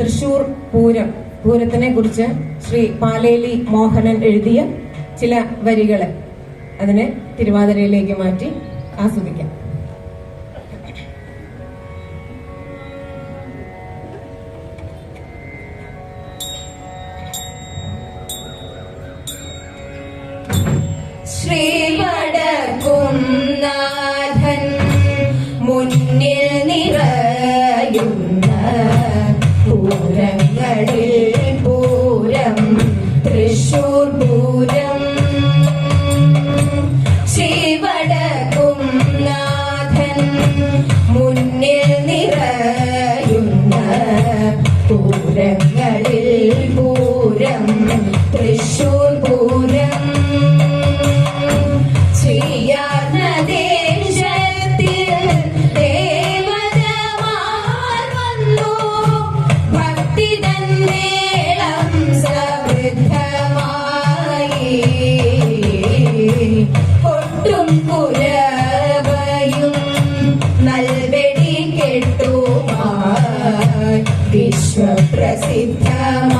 തൃശൂർ പൂരം പൂരത്തിനെ കുറിച്ച് ശ്രീ പാലേലി മോഹനൻ എഴുതിയ ചില വരികളെ അതിനെ തിരുവാതിരയിലേക്ക് മാറ്റി ആസ്വദിക്കാം. ശ്രീ വടക്കുന്ന തൃശൂർ പൂരം. ചെയ്യാർന്ന ദേശത്തിൽ ദേവതമാർ വന്നു. ഭക്തി തന്നേളം സമൃദ്ധമായി. കൊട്ടും പുരവയും നൽവെടി കെട്ടുമായി. വിശ്വപ്രസിദ്ധമായി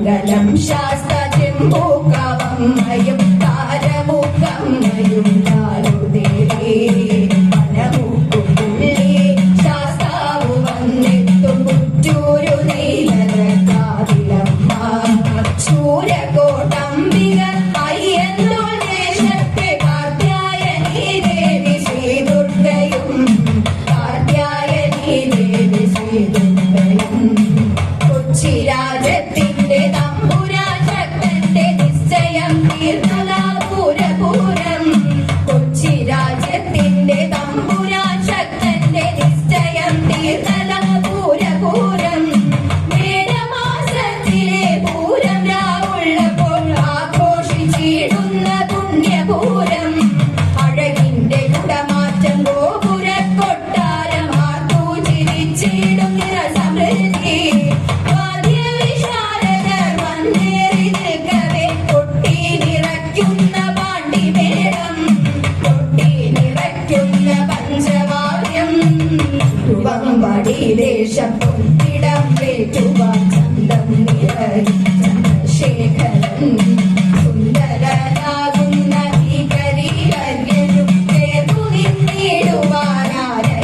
मङ्गलं शास्त्र പമ്പടി ദേശം പൊന്നിടം വേറ്റുവാൻ ചന്തം നിറ ചന്ദ്രശേഖരൻ. സുന്ദരനാകുന്ന ഈ കരിയര്യനും ചേർന്നു നിന്നിടുവാനാരേ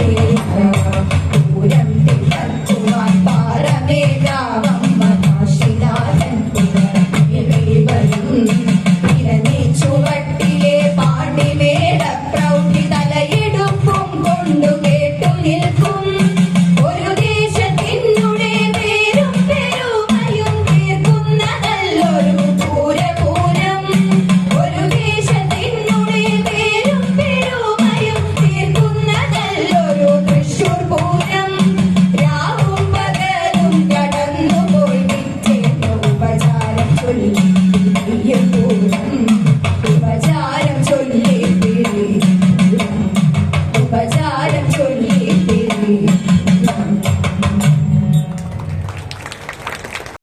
പൂരം തിളക്കുവാൻ പാറമേതാവമ്മ കാശിനാഥൻ പുനരേ ചുവട്ടിലെ പാണ്ടിമേ